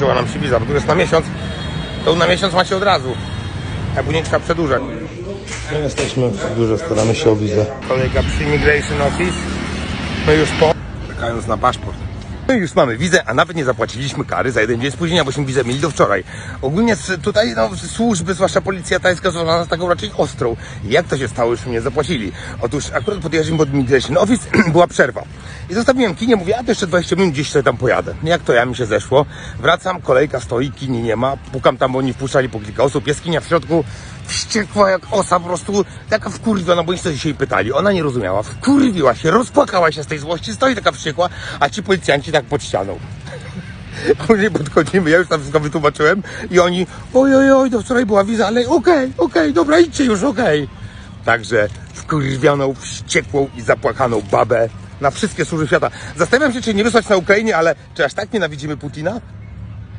Chyba nam się wiza, bo tu jest na miesiąc. To na miesiąc macie od razu. A później trzeba przedłużać. My jesteśmy w biurze, staramy się o wizę. Kolejka przy Immigration Office. My już po... Czekając na paszport. My już mamy wizę, a nawet nie zapłaciliśmy kary za jeden dzień spóźnienia, bośmy wizę mieli do wczoraj. Ogólnie tutaj no, służby, zwłaszcza policja tajska, są na nas taką raczej ostrą. Jak to się stało, że nie zapłacili? Otóż akurat podjechaliśmy pod Immigration Office, była przerwa. I zostawiłem kinie, mówię, a to jeszcze 20 minut gdzieś sobie tam pojadę. Jak to ja mi się zeszło. Wracam, kolejka stoi, kini nie ma. Pukam tam, bo oni wpuszczali po kilka osób. Jest kinia w środku, wściekła jak osa, po prostu taka wkurwiona, bo oni się jej pytali. Ona nie rozumiała, wkurwiła się, rozpłakała się z tej złości, stoi taka wściekła, a ci policjanci tak pod ścianą. Później podchodzimy, ja już tam wszystko wytłumaczyłem i oni, oj, oj, oj, to wczoraj była wiza, ale okej, okej, dobra, idźcie już, okej. Także wkurwioną, wściekłą i zapłakaną babę na wszystkie służby świata. Zastanawiam się, czy nie wysłać na Ukrainie, ale czy aż tak nienawidzimy Putina?